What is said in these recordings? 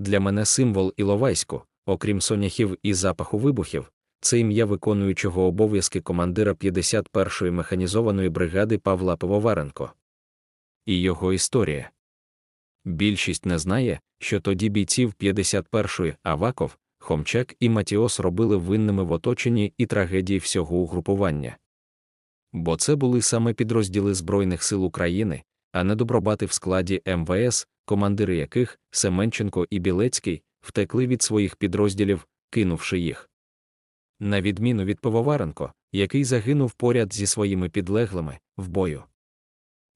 Для мене символ Іловайську, окрім соняхів і запаху вибухів, це ім'я виконуючого обов'язки командира 51-ї механізованої бригади Павла Пивоваренко. І його історія. Більшість не знає, що тоді бійців 51-ї Аваков, Хомчак і Матіос робили винними в оточенні і трагедії всього угрупування. Бо це були саме підрозділи Збройних сил України, а не добробати в складі МВС, командири яких Семенченко і Білецький втекли від своїх підрозділів, кинувши їх. На відміну від Пивоваренко, який загинув поряд зі своїми підлеглими в бою.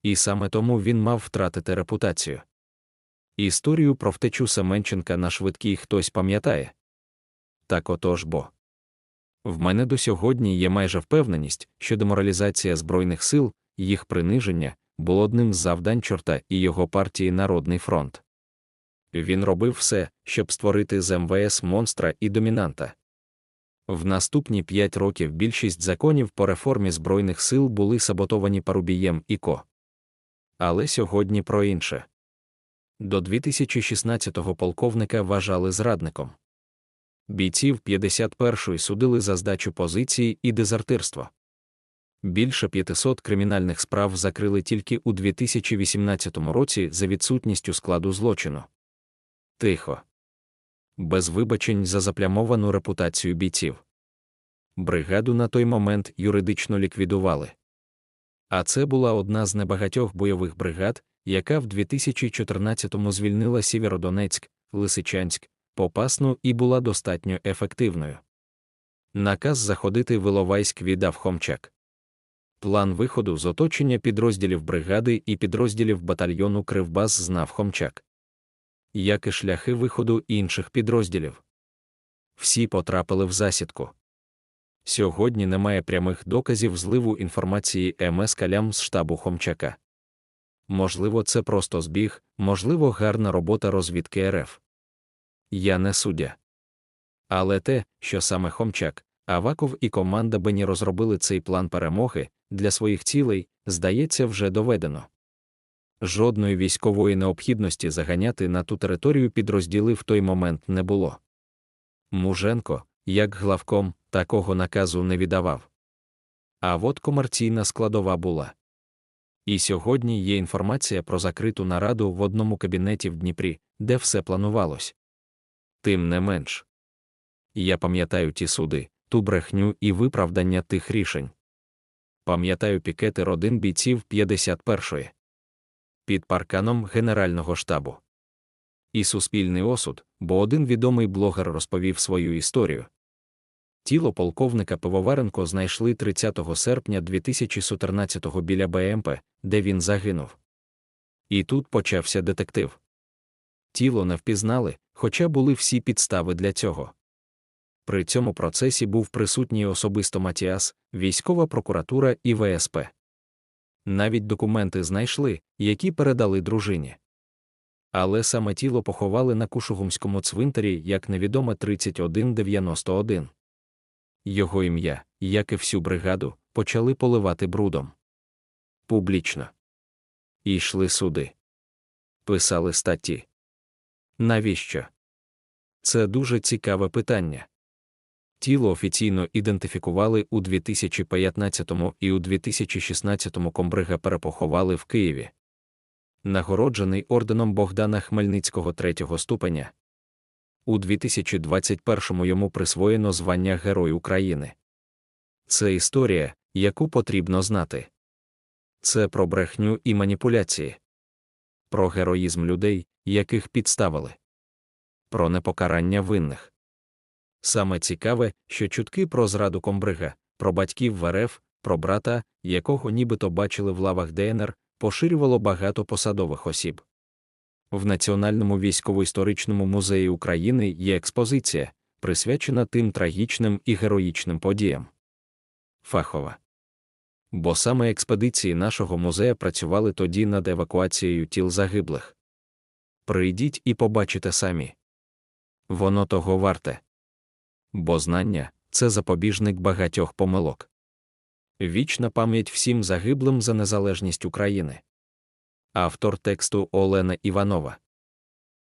І саме тому він мав втратити репутацію. Історію про втечу Семенченка на швидкій хтось пам'ятає. Так отож бо. В мене до сьогодні є майже впевненість, що деморалізація Збройних сил, їх приниження, було одним з завдань чорта і його партії Народний фронт. Він робив все, щоб створити з МВС монстра і домінанта. В наступні п'ять років більшість законів по реформі Збройних сил були саботовані Парубієм і Ко. Але сьогодні про інше. До 2016-го полковника вважали зрадником. Бійців 51-ї судили за здачу позиції і дезертирство. Більше 500 кримінальних справ закрили тільки у 2018 році за відсутністю складу злочину. Тихо. Без вибачень за заплямовану репутацію бійців. Бригаду на той момент юридично ліквідували. А це була одна з небагатьох бойових бригад, яка в 2014-му звільнила Сєвєродонецьк, Лисичанськ, Попасну і була достатньо ефективною. Наказ заходити в Іловайськ віддав Хомчак. План виходу з оточення підрозділів бригади і підрозділів батальйону Кривбас знав Хомчак. Як і шляхи виходу інших підрозділів. Всі потрапили в засідку. Сьогодні немає прямих доказів зливу інформації МС Калям з штабу Хомчака. Можливо, це просто збіг, можливо, гарна робота розвідки РФ. Я не суддя. Але те, що саме Хомчак, Аваков і команда Бені розробили цей план перемоги для своїх цілей, здається, вже доведено. Жодної військової необхідності заганяти на ту територію підрозділи в той момент не було. Муженко, як главком, такого наказу не віддавав. А от комерційна складова була. І сьогодні є інформація про закриту нараду в одному кабінеті в Дніпрі, де все планувалось. Тим не менш. Я пам'ятаю ті суди, ту брехню і виправдання тих рішень. Пам'ятаю пікети родин бійців 51-ї під парканом Генерального штабу. І суспільний осуд, бо один відомий блогер розповів свою історію. Тіло полковника Пивоваренко знайшли 30 серпня 2014-го біля БМП, де він загинув. І тут почався детектив. Тіло не впізнали, хоча були всі підстави для цього. При цьому процесі був присутній особисто Матіас, військова прокуратура і ВСП. Навіть документи знайшли, які передали дружині. Але саме тіло поховали на Кушугумському цвинтарі як невідоме 3191. Його ім'я, як і всю бригаду, почали поливати брудом. Публічно. І йшли суди. Писали статті. Навіщо? Це дуже цікаве питання. Тіло офіційно ідентифікували у 2015 і у 2016 комбрига перепоховали в Києві. Нагороджений орденом Богдана Хмельницького третього ступеня. У 2021 йому присвоєно звання Герой України. Це історія, яку потрібно знати. Це про брехню і маніпуляції, про героїзм людей, яких підставили, про непокарання винних. Саме цікаве, що чутки про зраду комбрига, про батьків в РФ, про брата, якого нібито бачили в лавах ДНР, поширювало багато посадових осіб. В Національному військово-історичному музеї України є експозиція, присвячена тим трагічним і героїчним подіям. Фахова. Бо саме експедиції нашого музея працювали тоді над евакуацією тіл загиблих. Прийдіть і побачите самі. Воно того варте бо знання це запобіжник багатьох помилок. Вічна пам'ять всім загиблим за незалежність України. Автор тексту Олена Іванова